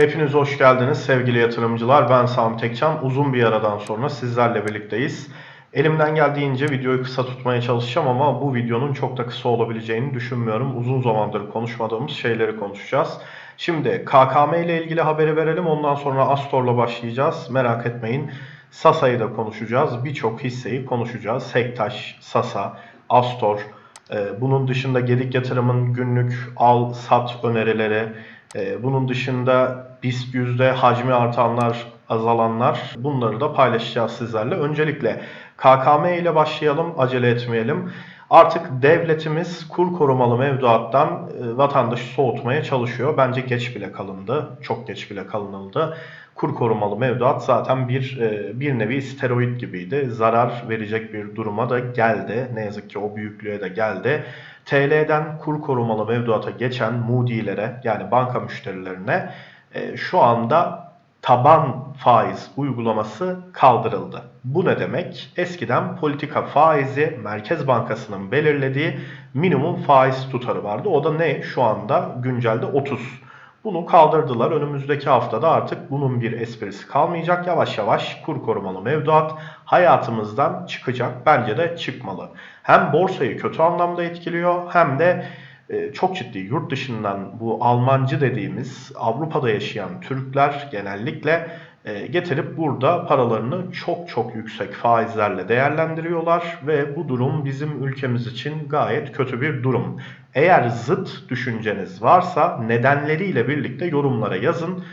Hepiniz hoş geldiniz sevgili yatırımcılar. Ben Sami Tekcan. Uzun bir aradan sonra sizlerle birlikteyiz. Elimden geldiğince videoyu kısa tutmaya çalışacağım ama bu videonun çok da kısa olabileceğini düşünmüyorum. Uzun zamandır konuşmadığımız şeyleri konuşacağız. Şimdi KKM ile ilgili haberi verelim. Ondan sonra Astor'la başlayacağız. Merak etmeyin. Sasa'yı da konuşacağız. Birçok hisseyi konuşacağız. Sektaş, Sasa, Astor. Ee, Bunun dışında Gedik Yatırım'ın günlük al sat önerileri, ee, bunun dışında BIST yüzde hacmi artanlar, azalanlar bunları da paylaşacağız sizlerle. Öncelikle KKM ile başlayalım, acele etmeyelim. Artık devletimiz kur korumalı mevduattan e, vatandaşı soğutmaya çalışıyor. Bence geç bile kalındı, çok geç bile kalınıldı. Kur korumalı mevduat zaten bir e, bir nevi steroid gibiydi. Zarar verecek bir duruma da geldi. Ne yazık ki o büyüklüğe de geldi. TL'den kur korumalı mevduata geçen Moody'lere yani banka müşterilerine e, şu anda taban faiz uygulaması kaldırıldı. Bu ne demek? Eskiden politika faizi Merkez Bankası'nın belirlediği minimum faiz tutarı vardı. O da ne? Şu anda güncelde 30. Bunu kaldırdılar. Önümüzdeki haftada artık bunun bir esprisi kalmayacak. Yavaş yavaş kur korumalı mevduat hayatımızdan çıkacak. Bence de çıkmalı. Hem borsayı kötü anlamda etkiliyor hem de çok ciddi yurt dışından bu Almancı dediğimiz Avrupa'da yaşayan Türkler genellikle e, getirip burada paralarını çok çok yüksek faizlerle değerlendiriyorlar ve bu durum bizim ülkemiz için gayet kötü bir durum. Eğer zıt düşünceniz varsa nedenleriyle birlikte yorumlara yazın.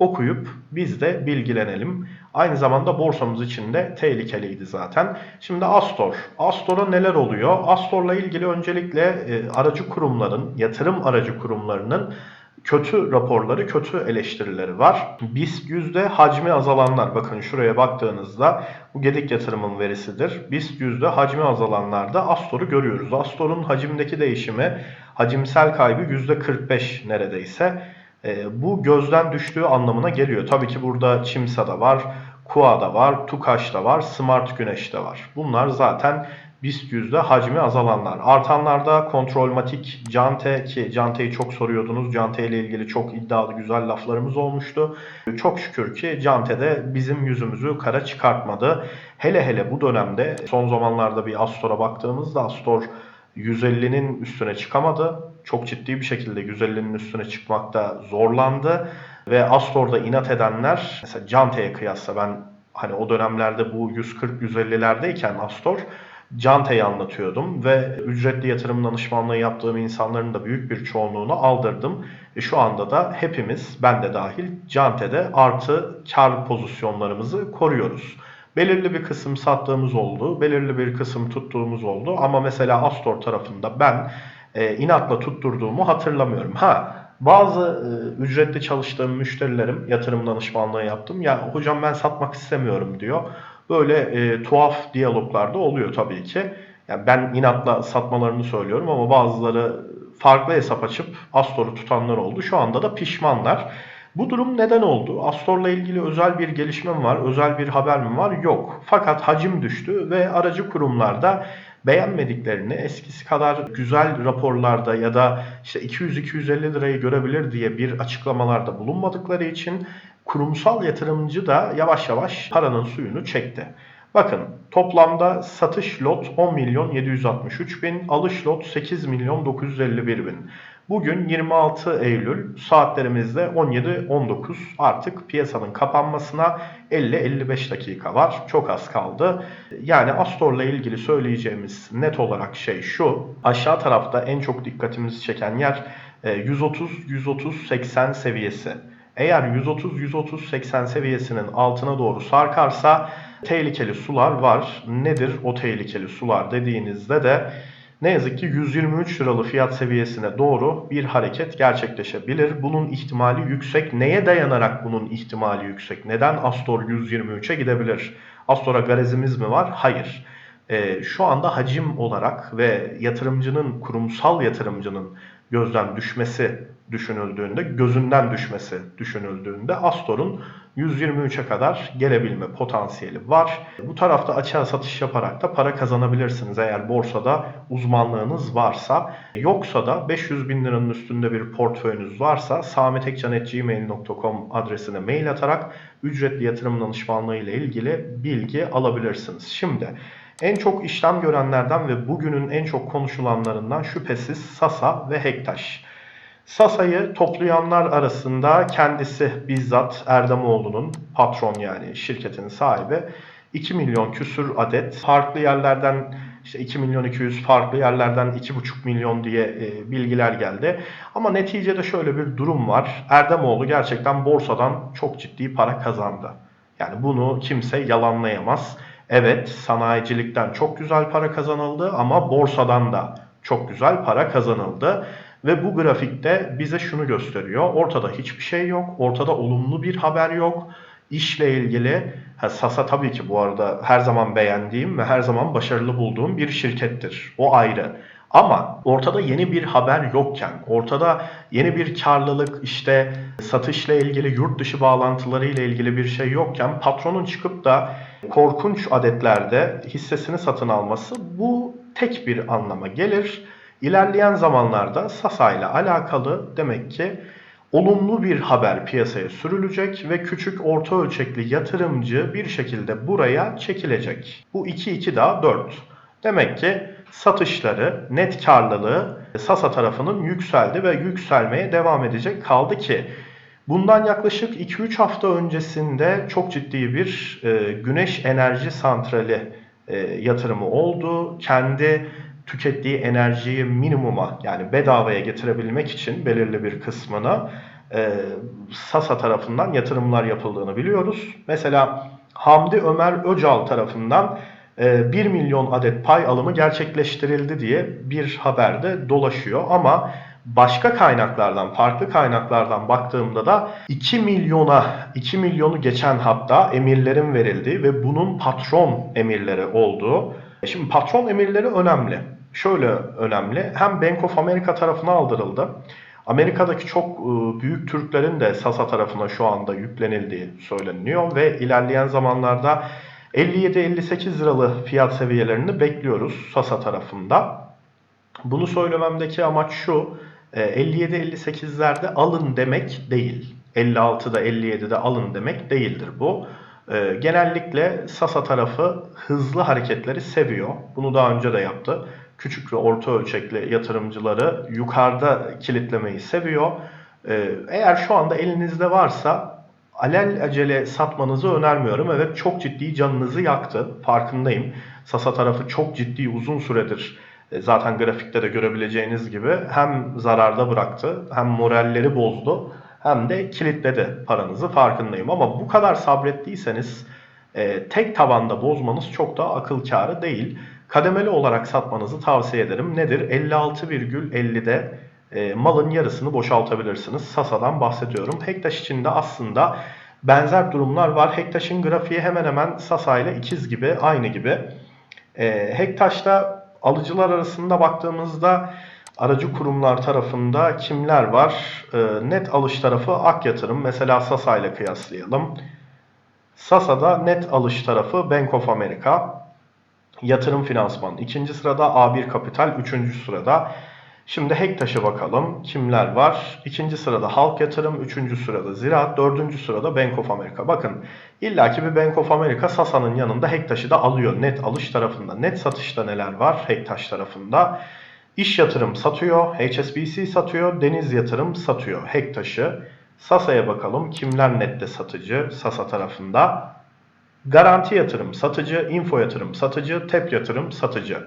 Okuyup biz de bilgilenelim. Aynı zamanda borsamız için de tehlikeliydi zaten. Şimdi Astor. Astor'a neler oluyor? Astor'la ilgili öncelikle e, aracı kurumların, yatırım aracı kurumlarının kötü raporları, kötü eleştirileri var. BIST yüzde hacmi azalanlar. Bakın şuraya baktığınızda bu Gedik yatırımın verisidir. BIST yüzde hacmi azalanlarda Astor'u görüyoruz. Astor'un hacimdeki değişimi, hacimsel kaybı yüzde 45 neredeyse. E, bu gözden düştüğü anlamına geliyor. Tabii ki burada Çimsa'da var, Kua'da var, Tukaş'ta var, Smart Güneş'te var. Bunlar zaten BIST yüzde hacmi azalanlar. Artanlarda Kontrolmatik, Cante ki Cante'yi çok soruyordunuz. Cante ile ilgili çok iddialı güzel laflarımız olmuştu. Çok şükür ki Cante de bizim yüzümüzü kara çıkartmadı. Hele hele bu dönemde son zamanlarda bir Astor'a baktığımızda Astor 150'nin üstüne çıkamadı. Çok ciddi bir şekilde 150'nin üstüne çıkmakta zorlandı. Ve Astor'da inat edenler mesela Cante'ye kıyasla ben hani o dönemlerde bu 140-150'lerdeyken Astor Cante'yi anlatıyordum ve ücretli yatırım danışmanlığı yaptığım insanların da büyük bir çoğunluğunu aldırdım. E şu anda da hepimiz, ben de dahil Cante'de artı kar pozisyonlarımızı koruyoruz. Belirli bir kısım sattığımız oldu, belirli bir kısım tuttuğumuz oldu ama mesela Astor tarafında ben e, inatla tutturduğumu hatırlamıyorum. Ha bazı e, ücretli çalıştığım müşterilerim yatırım danışmanlığı yaptım. Ya hocam ben satmak istemiyorum diyor. Böyle e, tuhaf diyaloglarda oluyor tabii ki. Yani ben inatla satmalarını söylüyorum ama bazıları farklı hesap açıp Astor'u tutanlar oldu. Şu anda da pişmanlar. Bu durum neden oldu? Astor'la ilgili özel bir gelişme mi var? Özel bir haber mi var? Yok. Fakat hacim düştü ve aracı kurumlarda beğenmediklerini eskisi kadar güzel raporlarda ya da işte 200-250 lirayı görebilir diye bir açıklamalarda bulunmadıkları için kurumsal yatırımcı da yavaş yavaş paranın suyunu çekti. Bakın toplamda satış lot 10 milyon 763 bin, alış lot 8 milyon 951 bin. Bugün 26 Eylül saatlerimizde 17.19 artık piyasanın kapanmasına 50-55 dakika var. Çok az kaldı. Yani Astor'la ilgili söyleyeceğimiz net olarak şey şu. Aşağı tarafta en çok dikkatimizi çeken yer 130-130-80 seviyesi. Eğer 130-130-80 seviyesinin altına doğru sarkarsa tehlikeli sular var. Nedir o tehlikeli sular dediğinizde de ne yazık ki 123 liralı fiyat seviyesine doğru bir hareket gerçekleşebilir. Bunun ihtimali yüksek. Neye dayanarak bunun ihtimali yüksek? Neden Astor 123'e gidebilir? Astor'a garezimiz mi var? Hayır. Ee, şu anda hacim olarak ve yatırımcının, kurumsal yatırımcının gözden düşmesi düşünüldüğünde, gözünden düşmesi düşünüldüğünde Astor'un 123'e kadar gelebilme potansiyeli var. Bu tarafta açığa satış yaparak da para kazanabilirsiniz eğer borsada uzmanlığınız varsa. Yoksa da 500 bin liranın üstünde bir portföyünüz varsa sametekcan.gmail.com adresine mail atarak ücretli yatırım danışmanlığı ile ilgili bilgi alabilirsiniz. Şimdi en çok işlem görenlerden ve bugünün en çok konuşulanlarından şüphesiz Sasa ve Hektaş. Sasa'yı toplayanlar arasında kendisi bizzat Erdemoğlu'nun patron yani şirketin sahibi 2 milyon küsür adet farklı yerlerden işte 2 milyon 200 farklı yerlerden 2,5 milyon diye e, bilgiler geldi. Ama neticede şöyle bir durum var. Erdemoğlu gerçekten borsadan çok ciddi para kazandı. Yani bunu kimse yalanlayamaz. Evet sanayicilikten çok güzel para kazanıldı ama borsadan da çok güzel para kazanıldı. Ve bu grafikte bize şunu gösteriyor. Ortada hiçbir şey yok. Ortada olumlu bir haber yok. İşle ilgili ha, Sasa tabii ki bu arada her zaman beğendiğim ve her zaman başarılı bulduğum bir şirkettir. O ayrı. Ama ortada yeni bir haber yokken, ortada yeni bir karlılık işte satışla ilgili yurt dışı bağlantıları ile ilgili bir şey yokken patronun çıkıp da korkunç adetlerde hissesini satın alması bu tek bir anlama gelir. İlerleyen zamanlarda Sasa ile alakalı demek ki olumlu bir haber piyasaya sürülecek ve küçük orta ölçekli yatırımcı bir şekilde buraya çekilecek. Bu 2-2 daha 4. Demek ki satışları, net karlılığı Sasa tarafının yükseldi ve yükselmeye devam edecek. Kaldı ki bundan yaklaşık 2-3 hafta öncesinde çok ciddi bir e, güneş enerji santrali e, yatırımı oldu. Kendi tükettiği enerjiyi minimuma yani bedavaya getirebilmek için belirli bir kısmına e, Sasa tarafından yatırımlar yapıldığını biliyoruz. Mesela Hamdi Ömer Öcal tarafından 1 milyon adet pay alımı gerçekleştirildi diye bir haberde dolaşıyor ama başka kaynaklardan, farklı kaynaklardan baktığımda da 2 milyona, 2 milyonu geçen hatta emirlerin verildiği ve bunun patron emirleri olduğu. Şimdi patron emirleri önemli şöyle önemli. Hem Bank of America tarafına aldırıldı. Amerika'daki çok e, büyük Türklerin de Sasa tarafına şu anda yüklenildiği söyleniyor ve ilerleyen zamanlarda 57-58 liralı fiyat seviyelerini bekliyoruz Sasa tarafında. Bunu söylememdeki amaç şu, 57-58'lerde e, alın demek değil. 56'da 57'de alın demek değildir bu. E, genellikle Sasa tarafı hızlı hareketleri seviyor. Bunu daha önce de yaptı küçük ve orta ölçekli yatırımcıları yukarıda kilitlemeyi seviyor. Ee, eğer şu anda elinizde varsa alel acele satmanızı önermiyorum. Evet çok ciddi canınızı yaktı. Farkındayım. Sasa tarafı çok ciddi uzun süredir e, zaten grafikte de görebileceğiniz gibi hem zararda bıraktı hem moralleri bozdu hem de kilitledi paranızı farkındayım. Ama bu kadar sabrettiyseniz e, tek tabanda bozmanız çok da akıl kârı değil kademeli olarak satmanızı tavsiye ederim. Nedir? 56,50'de e, malın yarısını boşaltabilirsiniz. Sasa'dan bahsediyorum. Hektaş için de aslında benzer durumlar var. Hektaş'ın grafiği hemen hemen Sasa ile ikiz gibi, aynı gibi. E, Hektaş'ta alıcılar arasında baktığımızda aracı kurumlar tarafında kimler var? E, net alış tarafı Ak Yatırım. Mesela Sasa ile kıyaslayalım. Sasa'da net alış tarafı Bank of America. Yatırım finansman ikinci sırada, A1 Kapital üçüncü sırada. Şimdi Hektaş'a bakalım. Kimler var? İkinci sırada Halk Yatırım, üçüncü sırada Ziraat, dördüncü sırada Bank of America. Bakın illaki bir Bank of America Sasa'nın yanında Hektaş'ı da alıyor. Net alış tarafında. Net satışta neler var Hektaş tarafında? İş yatırım satıyor, HSBC satıyor, Deniz Yatırım satıyor Hektaş'ı. Sasa'ya bakalım kimler nette satıcı Sasa tarafında. Garanti yatırım satıcı, info yatırım satıcı, tep yatırım satıcı.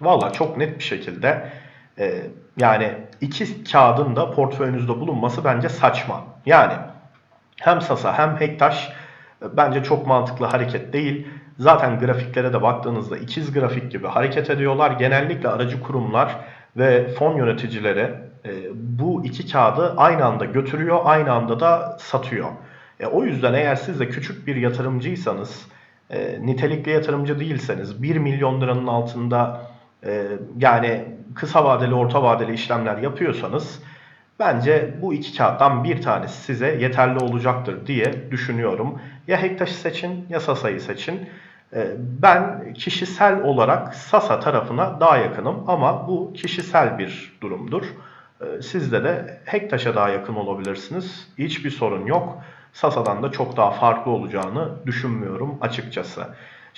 Valla çok net bir şekilde e, yani iki kağıdın da portföyünüzde bulunması bence saçma. Yani hem Sasa hem Hektaş e, bence çok mantıklı hareket değil. Zaten grafiklere de baktığınızda ikiz grafik gibi hareket ediyorlar. Genellikle aracı kurumlar ve fon yöneticileri e, bu iki kağıdı aynı anda götürüyor, aynı anda da satıyor. E, o yüzden eğer siz de küçük bir yatırımcıysanız, e, nitelikli yatırımcı değilseniz, 1 milyon liranın altında yani kısa vadeli, orta vadeli işlemler yapıyorsanız bence bu iki kağıttan bir tanesi size yeterli olacaktır diye düşünüyorum. Ya Hektaş'ı seçin ya Sasa'yı seçin. E, Ben kişisel olarak Sasa tarafına daha yakınım ama bu kişisel bir durumdur. E, Sizde de Hektaş'a daha yakın olabilirsiniz. Hiçbir sorun yok. Sasa'dan da çok daha farklı olacağını düşünmüyorum açıkçası.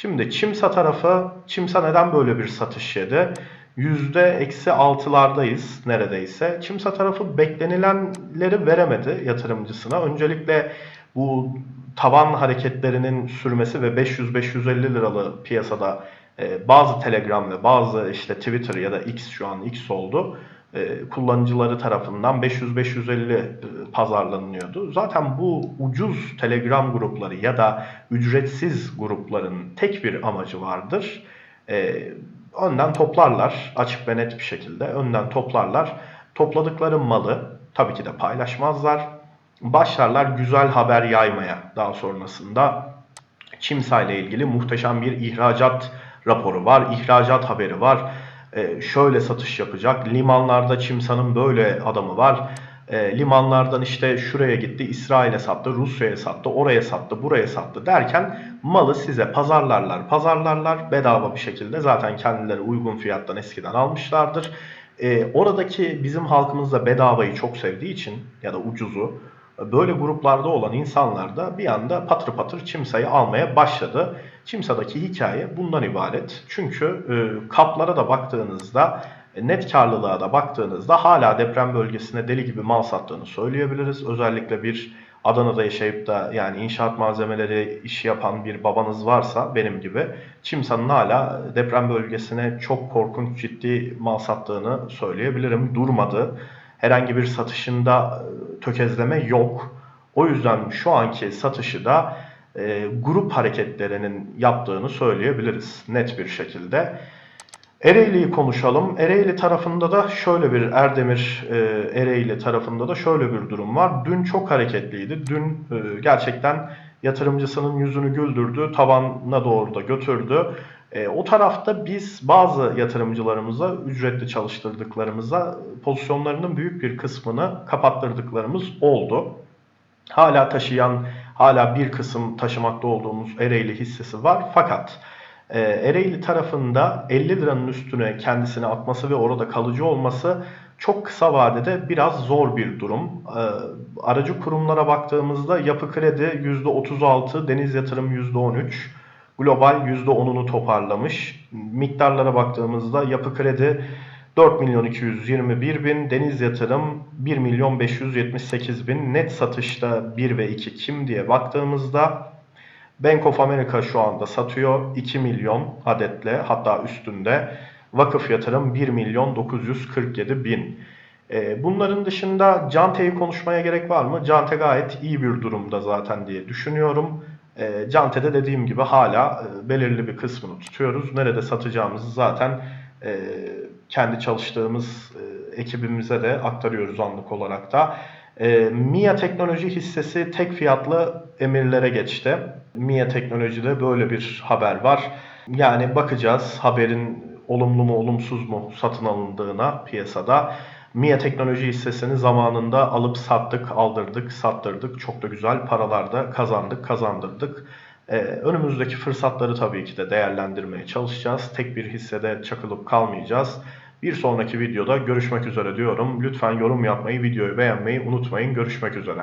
Şimdi Çimsa tarafı, Çimsa neden böyle bir satış yedi? Yüzde eksi altılardayız neredeyse. Çimsa tarafı beklenilenleri veremedi yatırımcısına. Öncelikle bu tavan hareketlerinin sürmesi ve 500-550 liralı piyasada e, bazı Telegram ve bazı işte Twitter ya da X şu an X oldu e, kullanıcıları tarafından 500-550 e, pazarlanıyordu. Zaten bu ucuz Telegram grupları ya da ücretsiz grupların tek bir amacı vardır. E, önden toplarlar açık ve net bir şekilde önden toplarlar. Topladıkları malı tabii ki de paylaşmazlar. Başlarlar güzel haber yaymaya daha sonrasında. Çimsa ile ilgili muhteşem bir ihracat raporu var, ihracat haberi var. Ee, şöyle satış yapacak. Limanlarda Çimsa'nın böyle adamı var. Ee, limanlardan işte şuraya gitti, İsrail'e sattı, Rusya'ya sattı, oraya sattı, buraya sattı derken malı size pazarlarlar, pazarlarlar bedava bir şekilde. Zaten kendileri uygun fiyattan eskiden almışlardır. Ee, oradaki bizim halkımız da bedavayı çok sevdiği için ya da ucuzu böyle gruplarda olan insanlar da bir anda patır patır Çimsa'yı almaya başladı. Çimsa'daki hikaye bundan ibaret. Çünkü e, kaplara da baktığınızda, net karlılığa da baktığınızda hala deprem bölgesine deli gibi mal sattığını söyleyebiliriz. Özellikle bir Adana'da yaşayıp da yani inşaat malzemeleri işi yapan bir babanız varsa benim gibi Çimsa'nın hala deprem bölgesine çok korkunç ciddi mal sattığını söyleyebilirim. Durmadı. Herhangi bir satışında tökezleme yok. O yüzden şu anki satışı da e, grup hareketlerinin yaptığını söyleyebiliriz net bir şekilde. Ereğli'yi konuşalım. Ereğli tarafında da şöyle bir Erdemir e, Ereğli tarafında da şöyle bir durum var. Dün çok hareketliydi. Dün e, gerçekten yatırımcısının yüzünü güldürdü, tavanına doğru da götürdü. E, o tarafta biz bazı yatırımcılarımıza ücretli çalıştırdıklarımıza pozisyonlarının büyük bir kısmını kapattırdıklarımız oldu. Hala taşıyan, hala bir kısım taşımakta olduğumuz Ereğli hissesi var. Fakat e, Ereğli tarafında 50 liranın üstüne kendisini atması ve orada kalıcı olması çok kısa vadede biraz zor bir durum. E, aracı kurumlara baktığımızda Yapı Kredi %36, Deniz Yatırım %13, Global %10'unu toparlamış. Miktarlara baktığımızda Yapı Kredi 4 milyon 221 bin, Deniz Yatırım 1 milyon 578 bin, net satışta 1 ve 2 kim diye baktığımızda Bank of America şu anda satıyor 2 milyon adetle hatta üstünde. Vakıf Yatırım 1 milyon 947 bin. Ee, Bunların dışında Cante'yi konuşmaya gerek var mı? Cante gayet iyi bir durumda zaten diye düşünüyorum. Ee, Cante'de dediğim gibi hala e, belirli bir kısmını tutuyoruz. Nerede satacağımızı zaten e, kendi çalıştığımız e, ekibimize de aktarıyoruz anlık olarak da. E, MIA Teknoloji hissesi tek fiyatlı emirlere geçti. MIA Teknoloji'de böyle bir haber var. Yani bakacağız haberin olumlu mu olumsuz mu satın alındığına piyasada. MIA Teknoloji hissesini zamanında alıp sattık, aldırdık, sattırdık. Çok da güzel paralar da kazandık, kazandırdık. Ee, önümüzdeki fırsatları tabii ki de değerlendirmeye çalışacağız. Tek bir hissede çakılıp kalmayacağız. Bir sonraki videoda görüşmek üzere diyorum. Lütfen yorum yapmayı, videoyu beğenmeyi unutmayın. Görüşmek üzere.